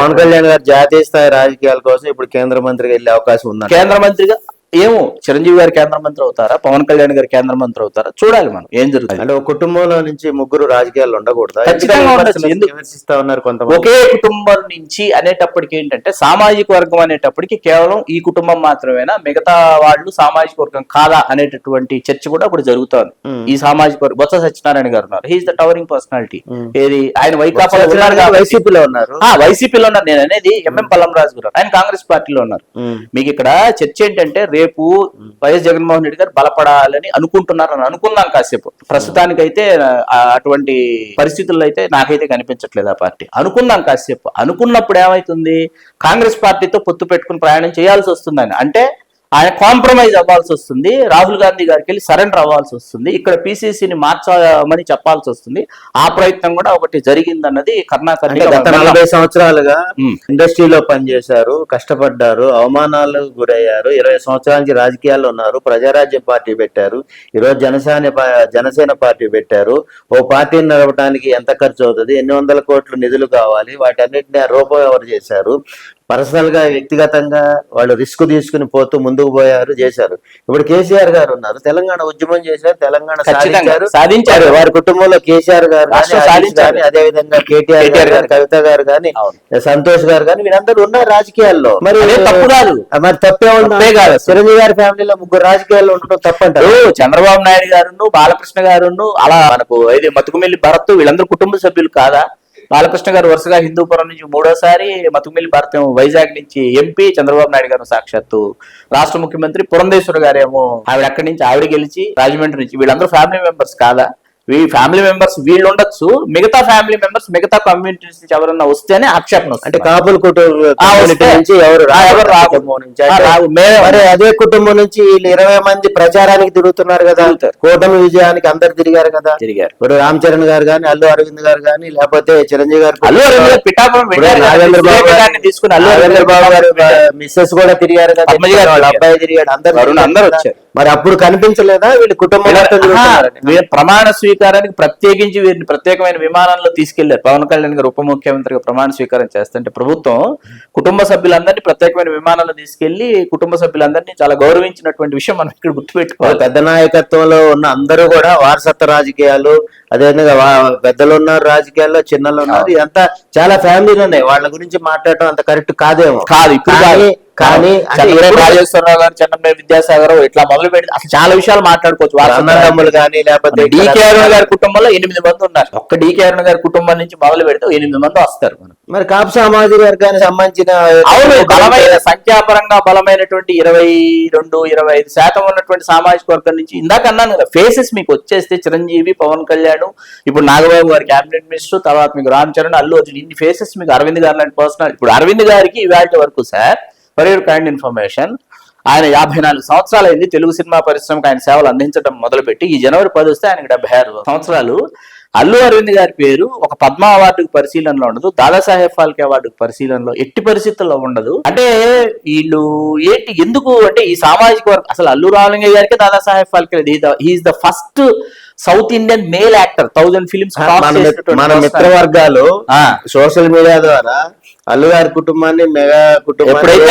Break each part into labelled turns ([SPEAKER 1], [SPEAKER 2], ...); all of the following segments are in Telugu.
[SPEAKER 1] పవన్ కళ్యాణ్ గారు జాతీయ స్థాయి రాజకీయాల కోసం ఇప్పుడు కేంద్ర మంత్రిగా వెళ్ళే అవకాశం ఉంది
[SPEAKER 2] కేంద్ర మంత్రిగా ఏమో చిరంజీవి గారు కేంద్ర మంత్రి అవుతారా? పవన్ కళ్యాణ్ గారు కేంద్ర మంత్రి అవుతారా? చూడాలి మనం ఏం జరుగుతుంది?
[SPEAKER 1] అంటే ఒక కుటుంబంలో నుంచి ముగ్గురు రాజకీయాలు ఉండకూడదా?
[SPEAKER 2] ఖచ్చితంగా ఉండొచ్చు.
[SPEAKER 1] ఉన్నారు కొంతమంది?
[SPEAKER 2] ఒకే కుటుంబం నుంచి అనేటప్పటికి ఏంటంటే సామాజిక వర్గం అనేటప్పటికి కేవలం ఈ కుటుంబం మాత్రమేనా మిగతా వాళ్ళు సామాజిక వర్గం కాదా అనేటటువంటి చర్చ కూడా ఇప్పుడు జరుగుతోంది. ఈ సామాజిక వర్గం బొత్స సత్యనారాయణ గారు ఉన్నారు. He's the towering personality. ఏది? ఆయన వైకాపాలో
[SPEAKER 1] వైసీపీలో ఉన్నారు.
[SPEAKER 2] వైసీపీలో ఉన్నారు. నేను అనేది ఎంఎం పల్లంరాజు గారు. ఆయన కాంగ్రెస్ పార్టీలో ఉన్నారు. మీకు ఇక్కడ చర్చ ఏంటంటే రేపు వైఎస్ జగన్మోహన్ రెడ్డి గారు బలపడాలని అనుకుంటున్నారని అనుకుందాం కాసేపు. ప్రస్తుతానికైతే అటువంటి పరిస్థితుల్లో అయితే నాకైతే కనిపించట్లేదు ఆ పార్టీ. అనుకుందాం కాసేపు. అనుకున్నప్పుడు ఏమైతుంది? కాంగ్రెస్ పార్టీతో పొత్తు పెట్టుకుని ప్రయాణం చేయాల్సి వస్తుందని. అంటే ఆయన కాంప్రమైజ్ అవ్వాల్సి వస్తుంది. రాహుల్ గాంధీ గారికి వెళ్ళి సరెండర్ అవ్వాల్సి వస్తుంది. ఇక్కడ పిసిసిని మార్చమని చెప్పాల్సి వస్తుంది. ఆ ప్రయత్నం కూడా ఒకటి జరిగిందన్నది
[SPEAKER 1] అంటే
[SPEAKER 2] కర్ణాటక
[SPEAKER 1] గత నలభై సంవత్సరాలుగా. ఇండస్ట్రీలో పనిచేశారు కష్టపడ్డారు అవమానాలు గురయ్యారు ఇరవై సంవత్సరాల నుంచి రాజకీయాల్లో ఉన్నారు ప్రజారాజ్యం పార్టీ పెట్టారు ఈరోజు జనసేన జనసేన పార్టీ పెట్టారు. ఓ పార్టీని నడపడానికి ఎంత ఖర్చు అవుతుంది? ఎన్ని వందల కోట్లు నిధులు కావాలి? వాటన్నిటిని రూపం ఎవరు చేశారు? పర్సనల్గా వ్యక్తిగతంగా వాళ్ళు రిస్క్ తీసుకుని పోతూ ముందుకు పోయారు చేశారు ఇప్పుడు కేసీఆర్ గారు ఉన్నారు తెలంగాణ ఉద్యమం చేశారు తెలంగాణ సాధించారు
[SPEAKER 2] సాధించారు
[SPEAKER 1] వారి- కుటుంబంలో కేసీఆర్ గారు
[SPEAKER 2] సాధించారు.
[SPEAKER 1] అదే విధంగా కేటీఆర్ గారు
[SPEAKER 2] గారు.
[SPEAKER 1] కవిత గారు కానీ. సంతోష్ గారు కానీ వీరందరూ ఉన్నారు రాజకీయాల్లో మరి
[SPEAKER 2] తప్పు కాదు.
[SPEAKER 1] మరి తప్పే
[SPEAKER 2] కాదు.
[SPEAKER 1] చిరంజీవి గారి ఫ్యామిలీలో ముగ్గురు రాజకీయాల్లో ఉండటం తప్పంటారు
[SPEAKER 2] చంద్రబాబు నాయుడు గారును బాలకృష్ణ గారును అలా మనకు ఇది మతుకుమిల్లి భరత్ వీళ్ళందరూ కుటుంబ సభ్యులు కాదా బాలకృష్ణ గారు వరుసగా హిందూపురం నుంచి మూడోసారి మతుమిల్లి భారతం వైజాగ్ నుంచి ఎంపీ చంద్రబాబు నాయుడు గారు సాక్షాత్తు రాష్ట్ర ముఖ్యమంత్రి పురంధేశ్వర గారేమో ఆవిడ అక్కడి నుంచి ఆవిడ గెలిచి రాజమండ్రి నుంచి వీళ్ళందరూ ఫ్యామిలీ మెంబర్స్ కాదా? వీ ఫ్యామిలీ మెంబర్స్ వీళ్ళు ఉండొచ్చు. మిగతా ఫ్యామిలీ మెంబర్స్ మిగతా కమ్యూనిటీస్ నుంచి ఎవరన్నా వస్తేనే ఆక్షేపణ
[SPEAKER 1] అంటే. కాపుల కుటుంబ.
[SPEAKER 2] మే-
[SPEAKER 1] అదే కుటుంబం నుంచి వీళ్ళు ఇరవై మంది ప్రచారానికి తిరుగుతున్నారు కదా. కూటమి విజయానికి అందరు తిరిగారు కదా.
[SPEAKER 2] తిరిగారు.
[SPEAKER 1] ఇప్పుడు రామ్ చరణ్ గారు కానీ అల్లు అరవింద్ గారు కానీ లేకపోతే చిరంజీవి గారు
[SPEAKER 2] అల్లు అరవింద్ పిఠాపురం
[SPEAKER 1] నాగేంద్ర బాబు
[SPEAKER 2] గారిని తీసుకుని అల్లు అరవింద్
[SPEAKER 1] బాబు గారు మిస్సెస్ కూడా తిరిగారు కదా. అబ్బాయి తిరిగాడు. అందరు
[SPEAKER 2] అందరూ. వచ్చారు.
[SPEAKER 1] మరి అప్పుడు కనిపించలేదా? వీళ్ళు కుటుంబం
[SPEAKER 2] ప్రమాణ స్వీకారానికి ప్రత్యేకించి వీరిని ప్రత్యేకమైన విమానంలో తీసుకెళ్ళారు. పవన్ కళ్యాణ్ గారు ఉప ముఖ్యమంత్రిగా ప్రమాణ స్వీకారం చేస్తుంటే ప్రభుత్వం కుటుంబ సభ్యులందరినీ ప్రత్యేకమైన విమానంలో తీసుకెళ్ళి కుటుంబ సభ్యులందరినీ చాలా గౌరవించినటువంటి విషయం మనం ఇక్కడ గుర్తుపెట్టుకోవాలి.
[SPEAKER 1] పెద్ద నాయకత్వంలో ఉన్న అందరూ కూడా వారసత్వ రాజకీయాలు అదేవిధంగా పెద్దలు ఉన్నారు రాజకీయాల్లో చిన్నలు ఉన్నారు ఇదంతా చాలా ఫ్యామిలీలు ఉన్నాయి వాళ్ళ గురించి మాట్లాడటం అంత కరెక్ట్ కాదేమో.
[SPEAKER 2] కాదు ఇప్పుడు కాదు.
[SPEAKER 1] కానీ
[SPEAKER 2] రాజేశ్వరరావు గారు చంద్రబాబు విద్యాసాగర్ ఇట్లా మొదలు పెడితే అసలు చాలా విషయాలు మాట్లాడుకోవచ్చు.
[SPEAKER 1] అన్నదమ్ములు కానీ లేకపోతే
[SPEAKER 2] డీకే అరుణ గారి కుటుంబంలో ఎనిమిది మంది ఉన్నారు. ఒక్క డీకే అరుణ గారి కుటుంబం నుంచి మొదలు పెడితే ఎనిమిది మంది వస్తారు
[SPEAKER 1] మరి కాపు సామాజిక వర్గానికి సంబంధించిన
[SPEAKER 2] అవును బలమైన సంఖ్యాపరంగా బలమైనటువంటి ఇరవై రెండు ఇరవై ఐదు శాతం ఉన్నటువంటి సామాజిక వర్గం నుంచి ఇందాక అన్నాను కదా ఫేసెస్ మీకు వచ్చేస్తే చిరంజీవి పవన్ కళ్యాణ్ ఇప్పుడు నాగబాబు గారి క్యాబినెట్ మినిస్టర్ తర్వాత మీకు రామ్ చరణ్ అల్లు అర్జున్ ఇన్ని ఫేసెస్ మీకు అరవింద్ గారు లాంటి పర్సనల్ ఇప్పుడు అరవింద్ గారికి ఇవాళ వరకు sir for your kind information ఆయన యాభై నాలుగు సంవత్సరాలు అయింది తెలుగు సినిమా పరిశ్రమకు ఆయన సేవలు అందించడం మొదలుపెట్టి ఈ జనవరి పది వస్తే ఆయనకి డెబ్బై ఆరు సంవత్సరాలు. అల్లు అరవింద్ గారి పేరు ఒక పద్మ అవార్డుకు పరిశీలనలో ఉండదు. దాదాసాహెబ్ ఫాల్కే అవార్డుకు పరిశీలనలో ఎట్టి పరిస్థితుల్లో ఉండదు. అంటే వీళ్ళు ఏంటి ఎందుకు అంటే ఈ సామాజిక వర్గం అసలు అల్లు రామలింగ గారికి Dadasaheb Phalke he's the first south Indian male actor thousand films
[SPEAKER 1] మన మిత్ర- మన మిత్ర వర్గాలు సోషల్ మీడియా ద్వారా అల్లు గారి కుటుంబాన్ని మెగా
[SPEAKER 2] split-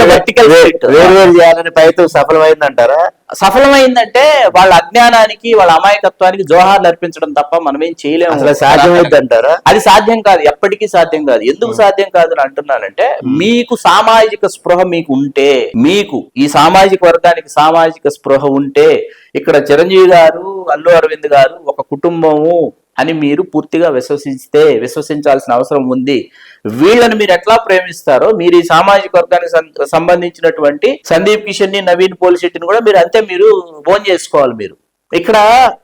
[SPEAKER 1] వేరు వేరు చేయాలని ప్రయత్నం సఫలమైందంటారా?
[SPEAKER 2] సఫలమైందంటే వాళ్ళ అజ్ఞానానికి వాళ్ళ అమాయకత్వానికి జోహార్లు అర్పించడం తప్ప మనం ఏం చేయలేము.
[SPEAKER 1] అసలు సాధ్యమైందంటారా?
[SPEAKER 2] అది సాధ్యం కాదు. ఎప్పటికీ సాధ్యం కాదు. ఎందుకు సాధ్యం కాదు అని అంటున్నానంటే మీకు సామాజిక స్పృహ మీకు ఉంటే మీకు ఈ సామాజిక వర్గానికి సామాజిక స్పృహ ఉంటే ఇక్కడ చిరంజీవి గారు అల్లు అరవింద్ గారు ఒక కుటుంబము అని మీరు పూర్తిగా విశ్వసిస్తే విశ్వసించాల్సిన అవసరం ఉంది. వీళ్ళని మీరు ఎట్లా ప్రేమిస్తారో మీరు ఈ సామాజిక వర్గానికి సం- సంబంధించినటువంటి సందీప్ కిషన్ని నవీన్ పోలిశెట్టిని కూడా మీరు అంతే మీరు ఫోన్ చేసుకోవాలి మీరు. ఇక్కడ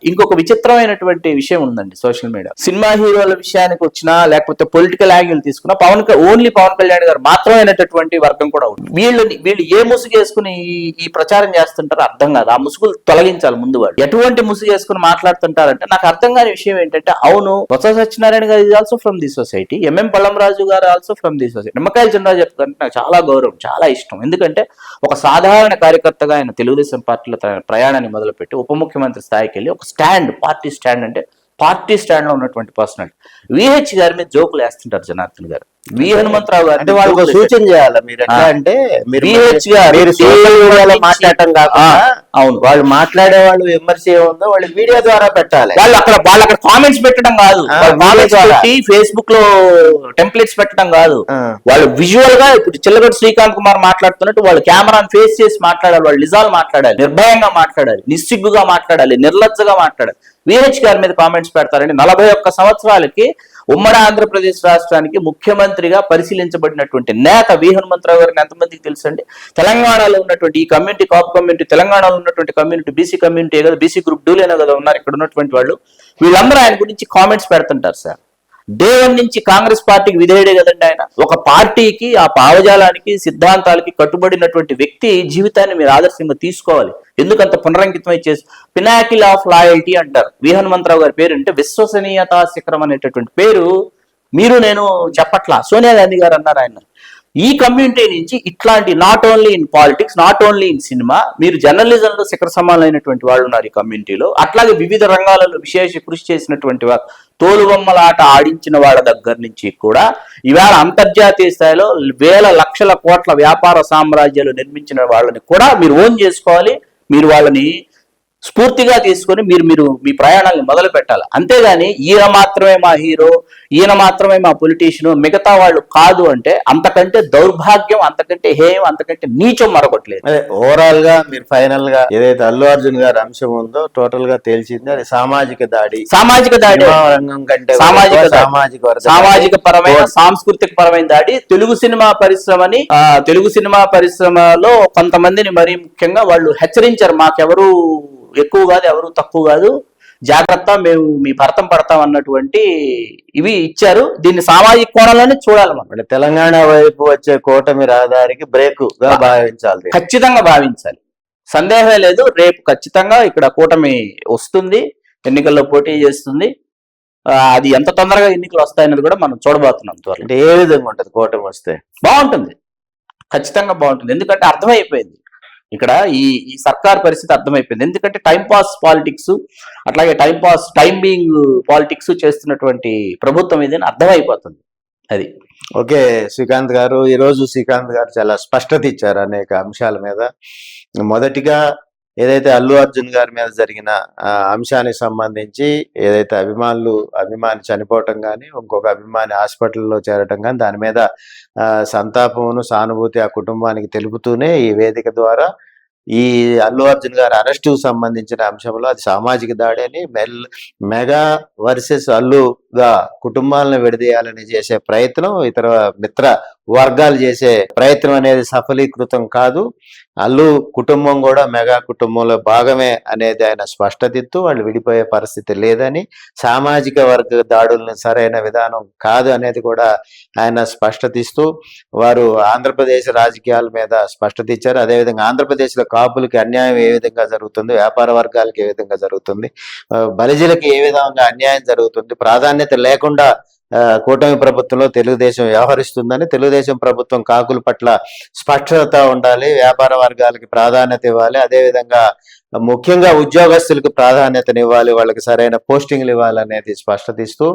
[SPEAKER 2] ఇంకొక విచిత్రమైనటువంటి విషయం ఉందండి సోషల్ మీడియా. సినిమా హీరోల విషయానికి వచ్చినా లేకపోతే పొలిటికల్ యాంగిల్ తీసుకున్నా పవన్ ఓన్లీ పవన్ కళ్యాణ్ గారు మాత్రమైనటువంటి వర్గం కూడా ఉంది. వీళ్ళని వీళ్ళు ఏ ముసుగు వేసుకుని ఈ- ప్రచారం చేస్తుంటారో అర్థం కాదు. ఆ ముసుగులు తొలగించాలి ముందు వాళ్ళు. ఎటువంటి ముసుగు వేసుకుని మాట్లాడుతుంటారంటే నాకు అర్థం కాని విషయం ఏంటంటే అవును బొత్స సత్యనారాయణ గారు is also from the society M M Polamraju గారు ఆల్సో ఫ్రమ్ ది సొసైటీ నిమ్మకాయల చంద్రరాజు చెప్తారంటే నాకు చాలా గౌరవం చాలా ఇష్టం. ఎందుకంటే ఒక సాధారణ కార్యకర్తగా ఆయన తెలుగుదేశం పార్టీలో ప్రయాణాన్ని మొదలుపెట్టి ఉప ముఖ్యమంత్రి స్థాయికి వెళ్ళి ఒక స్టాండ్ పార్టీ స్టాండ్ అంటే పార్టీ స్టాండ్లో ఉన్నటువంటి పర్సనాలిటీ. విహెచ్ గారి మీద జోకులు వేస్తుంటారు జనార్దన్ గారు. వి హనుమంతరావు గారు
[SPEAKER 1] అంటే వాళ్ళకు ఒక సూచన చేయాలి. మీరు ఎట్లా. అంటే మీరు
[SPEAKER 2] గారు
[SPEAKER 1] మీరు సోషల్ మీడియాలో
[SPEAKER 2] నుంచి-
[SPEAKER 1] మాట్లాడటం కాకుండా
[SPEAKER 2] అవును.
[SPEAKER 1] వాళ్ళు మాట్లాడే వాళ్ళు విమర్శ ఏముందో వాళ్ళు వీడియో ద్వారా పెట్టాలి.
[SPEAKER 2] వాళ్ళు అక్కడ వాళ్ళు అక్కడ కామెంట్స్ పెట్టడం కాదు. కామెంట్స్. పెట్టి ఫేస్బుక్లో టెంప్లెట్స్ పెట్టడం కాదు. వాళ్ళు విజువల్గా ఇప్పుడు చిల్లగడ్డ శ్రీకాంత్ కుమార్ మాట్లాడుతున్నట్టు వాళ్ళు కెమెరాను ఫేస్ చేసి మాట్లాడాలి. వాళ్ళు నిజాలు మాట్లాడాలి. నిర్భయంగా మాట్లాడాలి. నిస్సిగ్గుగా మాట్లాడాలి. నిర్లజ్జగా మాట్లాడాలి. విహెచ్ గారి మీద కామెంట్స్ పెడతారండి నలభై ఒక్క సంవత్సరాలకి ఉమ్మడి ఆంధ్రప్రదేశ్ రాష్ట్రానికి ముఖ్యమంత్రిగా పరిశీలించబడినటువంటి నేత వి. హనుమంతరావు గారిని ఎంతమందికి తెలుసండి? తెలంగాణలో ఉన్నటువంటి ఈ కమ్యూనిటీ కాప్ కమ్యూనిటీ తెలంగాణలో ఉన్నటువంటి కమ్యూనిటీ బీసీ కమ్యూనిటీ కదా బీసీ గ్రూప్ డూలేనా కదా ఉన్నారు ఇక్కడ ఉన్నటువంటి వాళ్ళు. వీళ్ళందరూ ఆయన గురించి కామెంట్స్ పెడుతుంటారు సార్. డే వన్ నుంచి కాంగ్రెస్ పార్టీకి విధేయుడే కదండి ఆయన. ఒక పార్టీకి ఆ భావజాలానికి సిద్ధాంతాలకి కట్టుబడినటువంటి వ్యక్తి జీవితాన్ని మీరు ఆదర్శంగా తీసుకోవాలి. ఎందుకంత పునరంకితమై చేసి పినాకిల్ ఆఫ్ లాయల్టీ అంటారు. వి. హనుమంతరావు గారి పేరు అంటే విశ్వసనీయతా శిఖరం అనేటటువంటి పేరు మీరు నేను చెప్పట్లా. సోనియా గాంధీ గారు అన్నారు ఆయన. ఈ కమ్యూనిటీ నుంచి ఇట్లాంటి not only in politics not only in cinema మీరు జర్నలిజంలో శిఖర సమానమైనటువంటి వాళ్ళు ఉన్నారు ఈ కమ్యూనిటీలో. అట్లాగే వివిధ రంగాలలో విశేష కృషి చేసినటువంటి వారు తోలుబొమ్మల ఆట ఆడించిన వాళ్ళ దగ్గర నుంచి కూడా ఇవాళ అంతర్జాతీయ స్థాయిలో వేల లక్షల కోట్ల వ్యాపార సామ్రాజ్యాలు నిర్మించిన వాళ్ళని కూడా మీరు ఓన్ చేసుకోవాలి. మీరు వాళ్ళని స్ఫూర్తిగా తీసుకొని మీరు మీరు మీ ప్రయాణాన్ని మొదలు పెట్టాలి. అంతేగాని ఈయన మాత్రమే మా హీరో ఈయన మాత్రమే మా పొలిటీషియన్ మిగతా వాళ్ళు కాదు అంటే అంతకంటే దౌర్భాగ్యం అంతకంటే హేయం అంతకంటే నీచం మరొకట్లేదు
[SPEAKER 1] అదే ఓవరాల్గా మీరు ఫైనల్గా ఏదైతే అల్లు అర్జున్ గారి అంశం ఉందో టోటల్గా తేల్చింది అది సామాజిక దాడి.
[SPEAKER 2] సామాజిక దాడి.
[SPEAKER 1] రంగం కంటే
[SPEAKER 2] సామాజిక.
[SPEAKER 1] సామాజిక
[SPEAKER 2] సామాజిక పరమైన. సాంస్కృతిక పరమైన దాడి. తెలుగు సినిమా పరిశ్రమని తెలుగు సినిమా పరిశ్రమలో కొంతమందిని మరీ ముఖ్యంగా వాళ్ళు హెచ్చరించారు. మాకెవరు ఎక్కువ కాదు ఎవరు తక్కువ కాదు. జాగ్రత్త మేము మీ భర్తం పడతాం అన్నటువంటి ఇవి ఇచ్చారు. దీన్ని సామాజిక కోణంలోనే చూడాలి మనం.
[SPEAKER 1] తెలంగాణ వైపు వచ్చే కూటమి రహదారికి బ్రేక్గా భావించాలి.
[SPEAKER 2] ఖచ్చితంగా భావించాలి. సందేహమే లేదు రేపు ఖచ్చితంగా ఇక్కడ కూటమి వస్తుంది ఎన్నికల్లో పోటీ చేస్తుంది. అది ఎంత తొందరగా ఎన్నికలు వస్తాయన్నది కూడా మనం చూడబోతున్నాం త్వరలో.
[SPEAKER 1] అంటే ఏ విధంగా ఉంటది కూటమి వస్తే?
[SPEAKER 2] బాగుంటుంది. ఖచ్చితంగా బాగుంటుంది. ఎందుకంటే అర్థమైపోయింది. ఇక్కడ ఈ ఈ సర్కార్ పరిస్థితి అర్థమైపోయింది. ఎందుకంటే టైం పాస్ పాలిటిక్స్ అట్లాగే time pass time being politics చేస్తున్నటువంటి ప్రభుత్వం ఇదని అర్థమైపోతుంది అది.
[SPEAKER 1] ఓకే శ్రీకాంత్ గారు ఈరోజు శ్రీకాంత్ గారు చాలా స్పష్టత ఇచ్చారు అనేక అంశాల మీద. మొదటిగా ఏదైతే అల్లు అర్జున్ గారి మీద జరిగిన ఆ, అంశానికి సంబంధించి ఏదైతే అభిమానులు అభిమాని చనిపోవటం కానీ ఇంకొక అభిమాని హాస్పిటల్లో చేరటం కానీ దాని మీద సంతాపమును సానుభూతి ఆ కుటుంబానికి తెలుపుతూనే ఈ వేదిక ద్వారా ఈ అల్లు అర్జున్ గారి అరెస్టు సంబంధించిన అంశంలో అది సామాజిక దాడి అని మెల్ మెగా వర్సెస్ అల్లుగా కుటుంబాలను విడదీయాలని చేసే ప్రయత్నం ఇతర మిత్ర వర్గాలు చేసే ప్రయత్నం అనేది సఫలీకృతం కాదు. అల్లు కుటుంబం కూడా మెగా కుటుంబంలో భాగమే అనేది ఆయన స్పష్టతిత్తు. వాళ్ళు విడిపోయే పరిస్థితి లేదని సామాజిక వర్గ దాడులను సరైన విధానం కాదు అనేది కూడా ఆయన స్పష్టతిస్తూ వారు ఆంధ్రప్రదేశ్ రాజకీయాల మీద స్పష్టత ఇచ్చారు అదేవిధంగా ఆంధ్రప్రదేశ్లో కాపులకి అన్యాయం ఏ విధంగా జరుగుతుంది వ్యాపార వర్గాలకు ఏ విధంగా జరుగుతుంది ఆ, బలిజలకు ఏ విధంగా అన్యాయం జరుగుతుంది ప్రాధాన్యత లేకుండా కూటమి ప్రభుత్వంలో తెలుగుదేశం వ్యవహరిస్తుందని తెలుగుదేశం ప్రభుత్వం కాకుల పట్ల స్పష్టత ఉండాలి వ్యాపార వర్గాలకి ప్రాధాన్యత ఇవ్వాలి అదేవిధంగా ముఖ్యంగా ఉద్యోగస్తులకు ప్రాధాన్యతనివ్వాలి వాళ్ళకి సరైన పోస్టింగ్లు ఇవ్వాలనేది స్పష్టత ఇస్తూ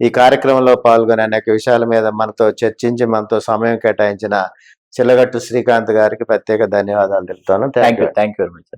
[SPEAKER 1] ఈ కార్యక్రమంలో పాల్గొనే అనేక విషయాల మీద మనతో చర్చించి మనతో సమయం కేటాయించిన చిల్లగట్టు శ్రీకాంత్ గారికి ప్రత్యేక ధన్యవాదాలు తెలుపుతాను.
[SPEAKER 2] Thank
[SPEAKER 1] you
[SPEAKER 2] thank you very much